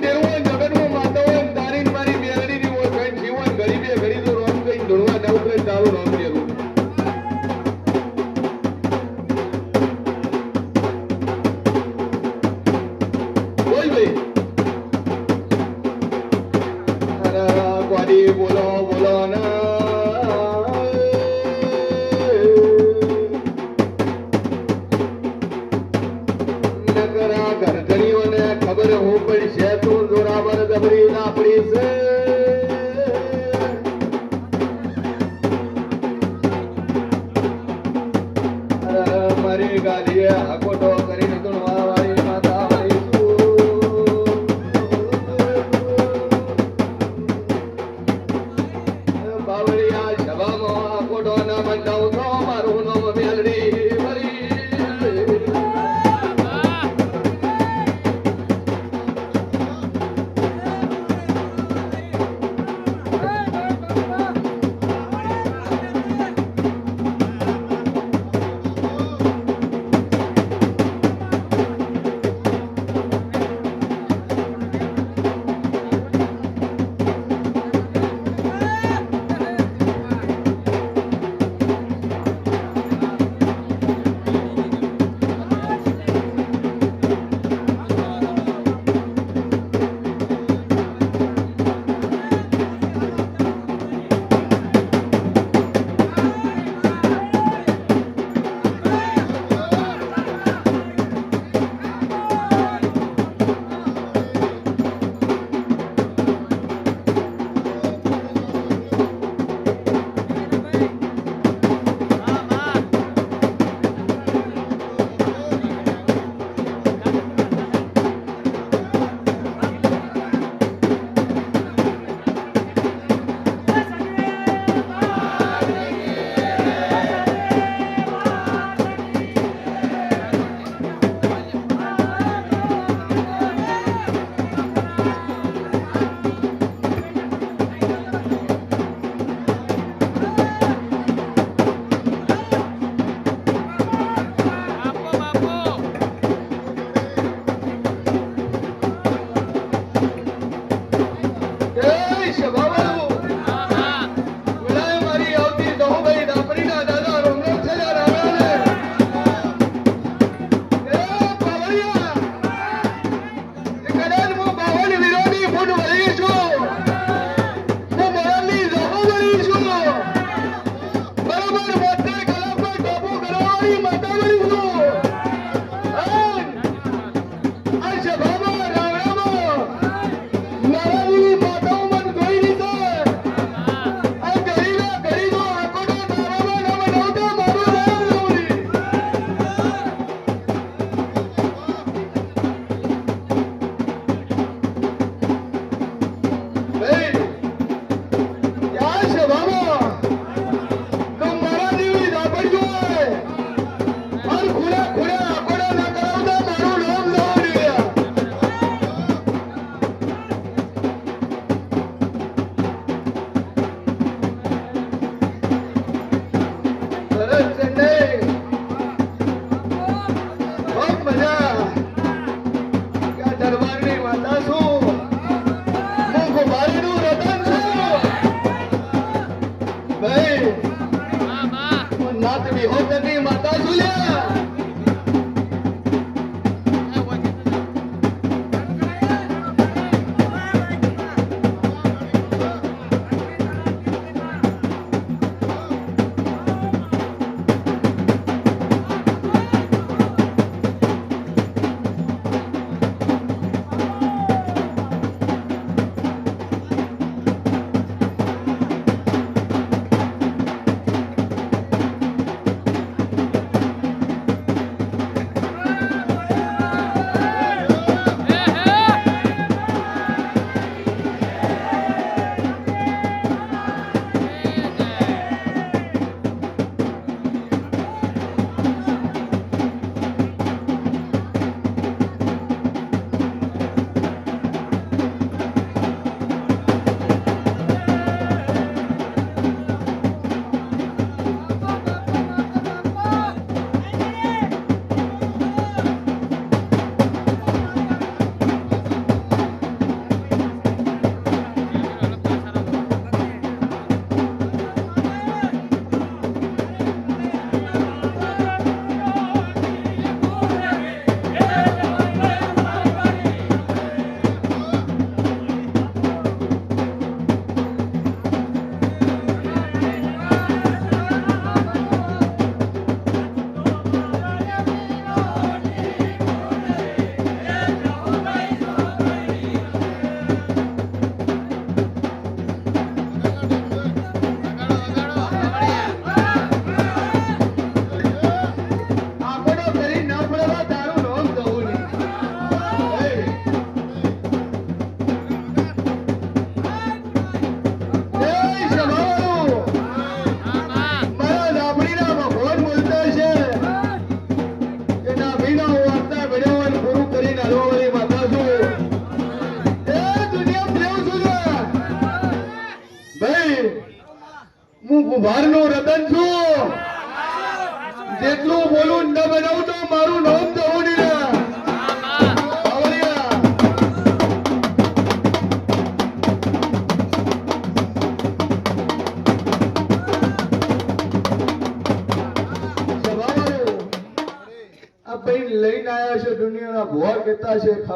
દુનિયામાં અરે મારી ગાડીએ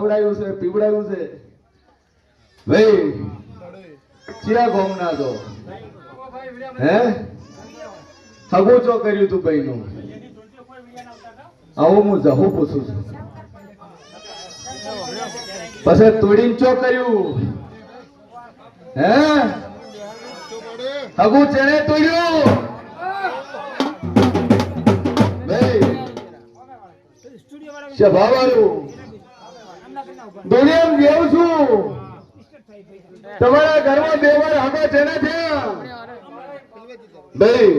ખવડાયું છે પીવડાયું છે. ભાઈ ચિયા ગોમના તો હે? હગું ચો કર્યું તું ભાઈ નું આવું હું જહુ પૂછું છું. પછી તોડીને ચો કર્યું? હે? હગુ ચણે તોડ્યું? ભાઈ સ્વભાવવાળું દુનિયામાં જેવું છું, તમારા ઘરમાં બે વાર હગા છે ને છે? ભાઈ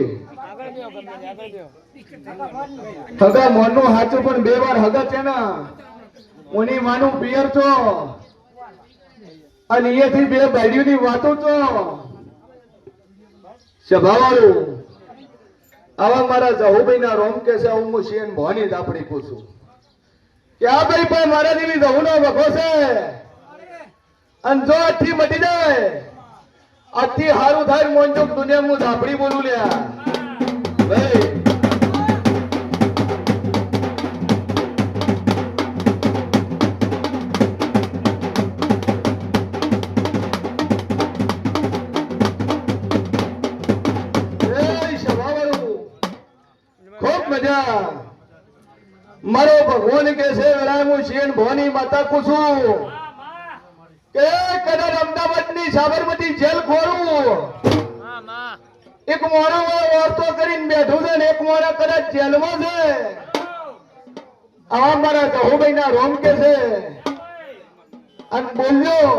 હગા મોનું હાચું પણ બે વાર હગા છે ને ઉની માનું પિયર છો. અને અહીંયાથી બે ભાઈઓની વાતો છો. સ્વભાવવાળું આવા મારા જહુભાઈ ના રોમ કે છે, હું મુશિયન ભવાની જ આપણી પૂછું. ભાઈ પણ મારા જેવી જહુ નો વખો છે. અને જો આથી મટી જાય, આથી હારું થાય મોંજો દુનિયા હું ઝાપડી બોલું લ્યા. ભાઈ ભગવાન કે છે વેળાએ હું શિયન ભવાની માતા પૂછું કે કદાચ અમદાવાદની સાબરમતી જેલ ખોરું એક મોણો વાર્તો કરીને બેઠું છે ને, એક મોણો કદાચ જેલમાં છે. આવા મારા જહુભાઈ ના રોમ કે છે. અને બોલ્યો,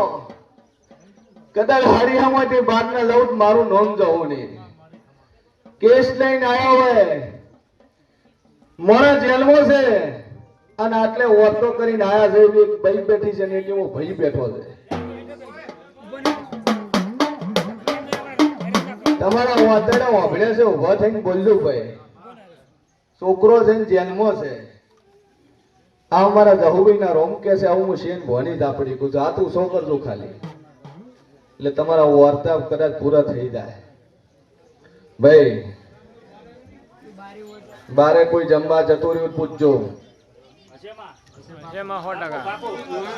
કદાચ હરિયામાંથી બહાર ના લઉં મારું નોમ જવું નહીં. કેસ લઈને આવ્યો હોય મોણા જેલમાં છે. અને આટલે વાર્તો કરીને આયા છે એક ભાઈ બેઠી છે ને એટલે હું ભાઈ બેઠો છે. તમારા વાતડા વાપડે છે ઊભા થઈને બોલજો ભાઈ. છોકરો છે ને જેલમાં છે. આ અમારા જહુભાઈ ના રોમ કે છે, આવું હું શેન ભોની દાપડી કું આ તું શું કરજો ખાલી? એટલે તમારા વાર્તા કદાચ પૂરા થઈ જાય. ભાઈ, બારે કોઈ જમવા જતું રહ્યું પૂછજો.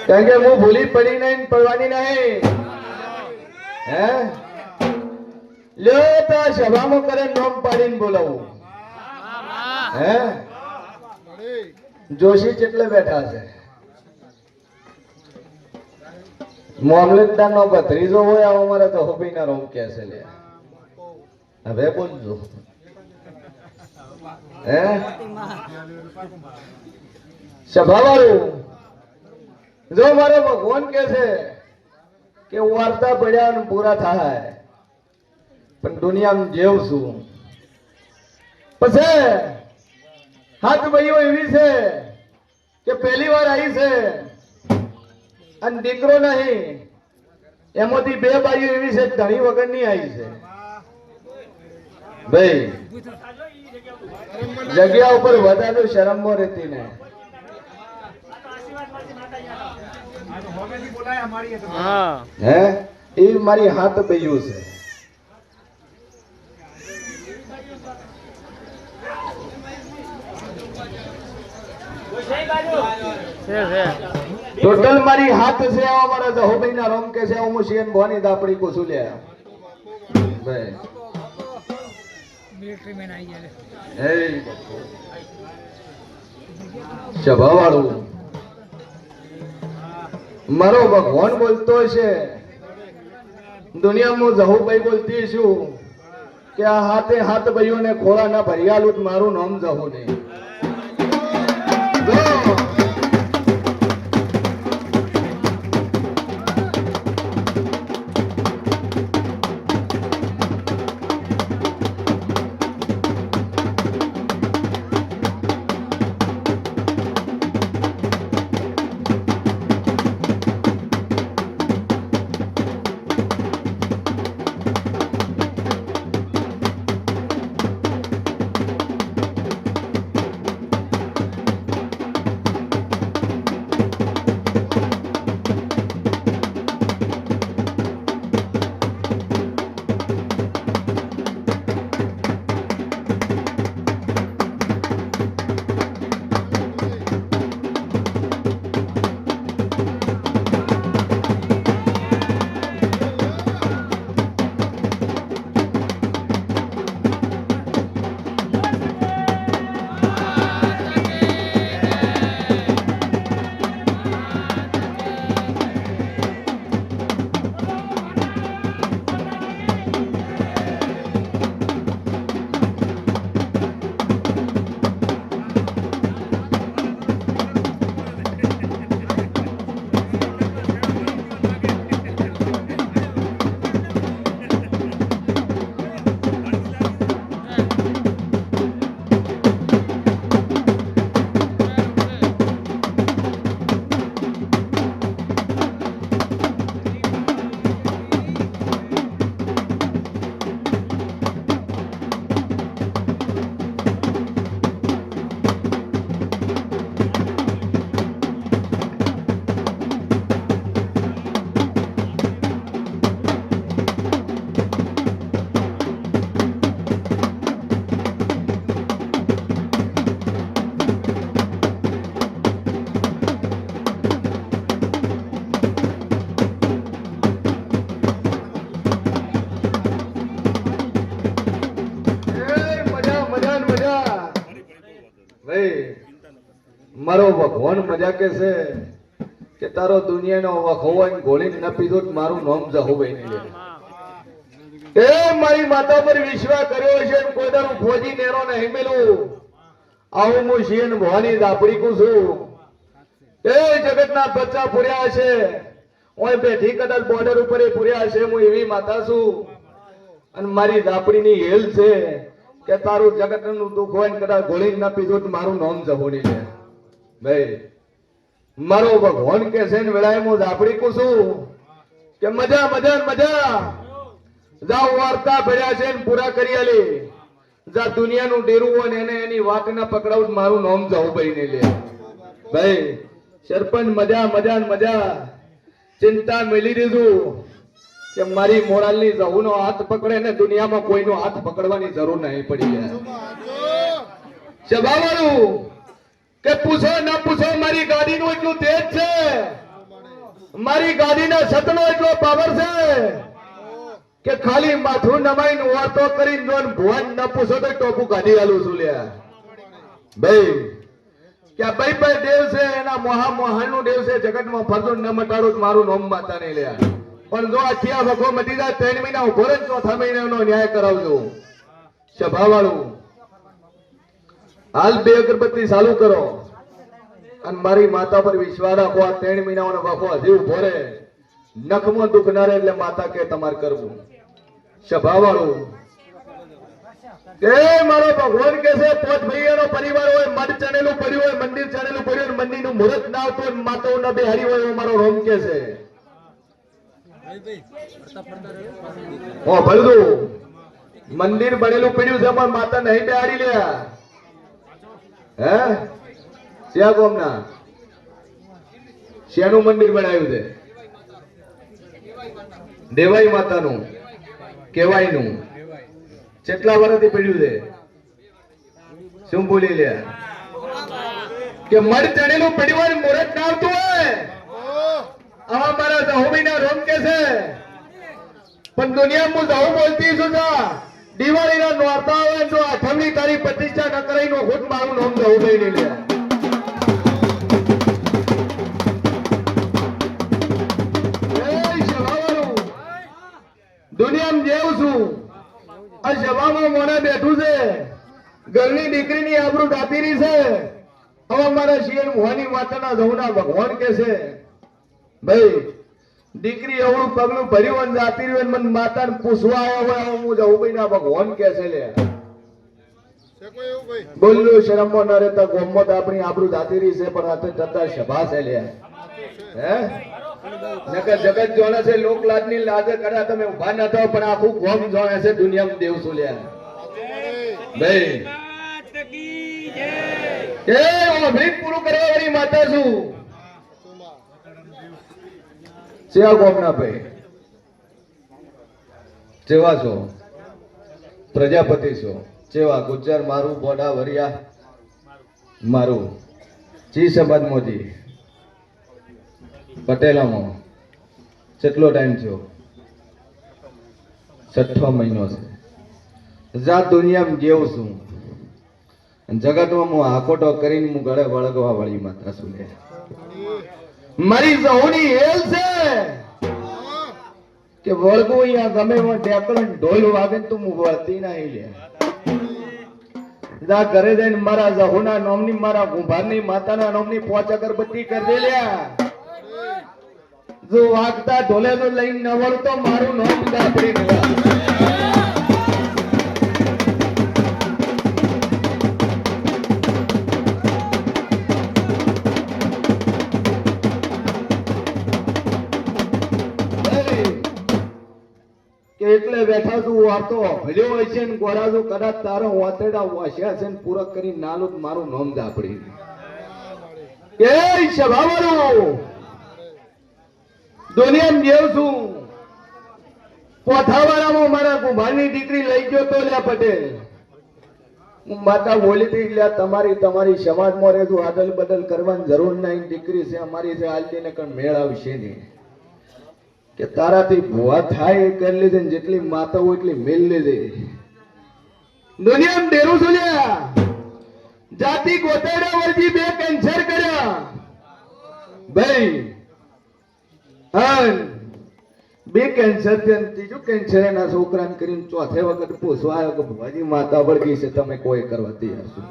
કારણ કે હું ભૂલી પડી નહીં પડવાની નહીં. હે? લ્યો તો સભામાં કરે નોમ પાડીને બોલાવું. હે? જોશી કેટલે બેઠા છે? મામલતદાર નો ભત્રીજો હોય આવો મારે તો હોબી ના રોમ કે છે લે. હવે બોલજો. હે? સભાવાળું. જો મારો ભગવાન કે છે કે વાર્તા પડ્યા પૂરા થાય, પણ દુનિયામાં જેવ છું. પછી હાથ ભાઈઓ એવી છે કે પહેલી વાર આવી છે અને દીકરો નહીં, એમાંથી બે બાઈઓ એવી છે, ધણી વગરની આવી છે. ભાઈ, જગ્યા ઉપર વધારે શરમો રહેતી ને હા. હે? એ મારી હાથ બૈયું છે. ટોટલ મારી હાથ છે આવા મારા જહોભાઈ ના રોમ કે છે હું શિયન ભવાની દાપડી કુસુ લે. ભાઈ. હે? સ્વભાવવાળું મારો ભગવાન બોલતો છે. દુનિયામાં જહુભાઈ બોલતી છું કે આ હાથે હાથ ભાઈઓને ખોળા ના ભરિયાલું મારું નામ જહુ નહીં ભગવાન મજા કે છે કે તારો દુનિયાનો વખોવાઈને ગોળી ન પીધો મારું નામ નહીં એ મારી માતા પર વિશ્વાસ કર્યો છે ને ફોજી નેરો નહીં મેલું. આવું હું શિયન ભવાની દાપડી કું છું. એ જગતના બચ્ચા પૂર્યા છે ઓય બેઠી કદાચ બોર્ડર ઉપર એ પૂર્યા છે હું એવી માતા છું. અને મારી દાપડીની હેલ છે કે તારું જગતનું દુઃખ હોય ને કદાચ ગોળી ના પીધું મારું નામ જહોડી લે. ભાઈ મારો ભગવાન કે છે ને વેળાએ હું ઝાપડી કું છું કે મજા મજા મજા? જાઓ વાર્તા ભર્યા છે ને પૂરા કરી આલી. જા દુનિયાનું ડેરું હોય ને એને એની વાત ના પકડાવું મારું નામ જવું ભાઈ ને લે. ભાઈ સરપંચ મજા મજા ને મજા. ચિંતા મેલી દીધું કે મારી મોરાલની જહુનો હાથ પકડે ને દુનિયામાં કોઈનો હાથ પકડવાની જરૂર નહીં પડી જાય સભાવાળું કે પૂછો, ન પૂછો, મારી ગાડીનું એટલું તેજ છે. મારી ગાડીના સતનો એટલો પાવર છે. કે ખાલી માથું નમાઈને વાતો કરીને જો ભુવન ન પૂછો તો ટોપું કાઢી આલું છું લ્યા. ભાઈ, કે ભાઈ ભાઈ દેવ છે, એના મોહા મોહાનું દેવ છે, જગતમાં ફરતો ન મટાડો મારું નોમ માતા નહીં લ્યા. પણ જો આ વખો મટી જાય, ત્રણ મહિના ઊભો ચોથા મહિનાનો ન્યાય કરાવજો. સભાવાળું. હાલ બે અગરબત્તી ચાલુ કરો. અને મારી માતા પર વિશ્વાસ રાખો, આ ત્રણ મહિનાનો વખો હજી ભરે નખમાં દુખ ના રહે એટલે માતા કે તમારે કરવું. સભાવાળું. એ મારો ભગવાન કે છે, પોત ભાઈઓનો પરિવાર હોય, મઢ ચણેલું પડ્યું હોય, મંદિર ચણેલું પડ્યું હોય મંદિરનું મુહૂર્ત ના આવતું હોય માતાઓ ના બેહારી હોય મારો રોમ કે છે. ઓ ભલદુ મંદિર બનેલું પડ્યું છે, પણ માતા નહીં બેહારી લ્યા. હે? મંદિર બનાવ્યું છે. દેવાઈ માતાનું, કેવાયનું. કેટલા વર્ષથી પડ્યું છે? શું બોલી લે કે મર ચડેલું પરિવાર મુરત ને ના આવતું હોય? આવા મારા જહોબીના રોમ કે છે? પણ દુનિયામાં હું સહુ બોલતી છું જા. દિવાળીના નોરતા આવે જો આઠમની તારી પ્રતિષ્ઠા ન કરાઈ નો ખુદ મારું નામ જવું નહીં લે દુનિયામાં જેવું છું. આ સભામાં મને બેઠું છે. ઘરની દીકરીની આબરૂ દાતીરી છે. હવે મારા શિયર મોહની માતાના જવના ભગવાન કે છે. ભાઈ દીકરી એવું પગલું ભર્યું જાતી રહ્યું મને માતા પૂછવા આવ્યો હું જવું ભાઈ ના ભગવાન કે છે લે. બોલ્યું શરમો ન રહેતા ગોમો આપણી આબરૂ જાતી રહી છે પણ આ જતા સભા છે લે. હે? નકર જગત જોણે છે લોક લાજની લાજે કરે તમે ઊભા ન થાવ પણ આખું ગોમ જોણે છે દુનિયામાં દેવ શું લે? ભાઈ. એ અમૃત પૂરું કરવા વાળી માતા છું. સેવા ગોમના ભાઈ છો? પ્રજાપતિ છો? જેવા? ગુજ્જર, મારું બોડા વરિયા? મારું. જી સમાજ મોજી પટેલામાં, કેટલો ટાઈમ થયો? છઠ્ઠો મહિનો છે. જાત દુનિયામાં જેવું છું. જગતમાં હું આકોટો કરીને હું ગળે વળગવા વળી માતા શું મારી સૌની હેલ છે. કે વળગું અહીંયા ગમે એમાં ઢેકણ ઢોલ વાગે તો હું વળતી નહીં લે. જા ઘરે જઈને મારા જહુના નોમની મારા ગુંભારની માતાના નોમની પોચ અગરબત્તી કરી દે લ્યા જો વાગતા ઢોલે તો લઈને ન વળતો મારું નોમ દાપડી ગયા એટલે બેઠા છું વાતો ભલ્યો છે ને ગોરા જો કદાચ તારો વાતેડા વાસ્યા છે ને પૂરક કરી નાલું મારું નામ દાપડી એ સભાવાળું દુનિયા દેવ છું. પોથાવાળામાં મારા કુંભારની દીકરી લઈ ગયો તો લ્યા પટેલ. હું માતા બોલી હતી એટલે તમારી તમારી સમાજમાં રહેતું આદલ બદલ કરવાની જરૂર નહીં. દીકરી છે, અમારી છે આલતીને કણ મેળ આવશે નહીં. કે તારાથી ભૂવા થાય કરી લીધે ને જેટલી માતા હોય એટલી મેલ લીધી દુનિયામાં ડેરું શું લ્યા જાતિ ગોતેડા વર્ગી બે કેન્સર કર્યા. ભાઈ, હન, બે કેન્સર થયા ત્રીજું કેન્સર એના છોકરાને કરીને ચોથે વખત પૂછવા આવ્યો કે ભુવાજી, માતા વળગી છે, તમે કોઈ કરવા તૈયાર છો?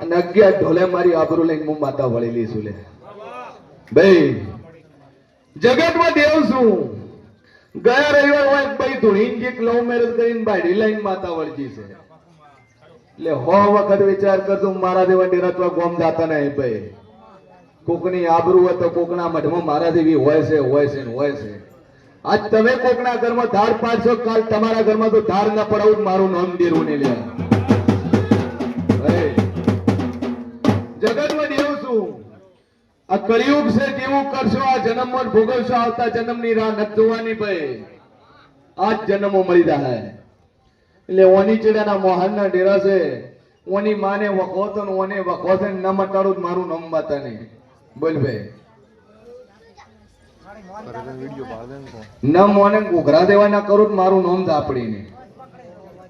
અને અગિયાર ઢોલે મારી આબરૂ લઈને હું માતા વળેલી છું લે. ભાઈ જગતમાં દેવ છું. ગયા રવિવાર હું એક ભાઈ ધૂણીને જે લવ મેરેજ કરીને બાયડી લઈને માતા વળગી છે. એટલે હો વખત વિચાર કરતો મારા જેવા ડેરાતવા ગોમ જાતા નહીં ભાઈ. કોકની આબરૂ હોય તો કોકના મઢમાં મારા જેવી હોય છે હોય છે હોય છે. આજ તમે કોકના ઘરમાં ધાર પાડશો, કાલ તમારા ઘરમાં તો ધાર ના પડાવું મારું નામ દેરું ને લે આ કળિયુગ છે કેવું કરશો? આ જન્મ ભોગવશો, આવતા જન્મની રાહ ન જોવાની ભાઈ. આ જ જન્મો મળી જાય એટલે ઓની ચેડાના મોહનના ડેરા છે. ઓની માને વખોતો ને ઓને વખોતે ન મટાડું મારું નામ બતા નહીં. બોલ ભાઈ. ન મોને ઘોઘરા દેવાના કરું તો મારું નામ દાપડી ને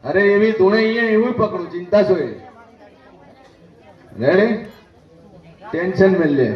અરે એવી ધૂણે અહીંયા એવું પકડું, ચિંતા છો રેડી ટેન્શન મેં લે.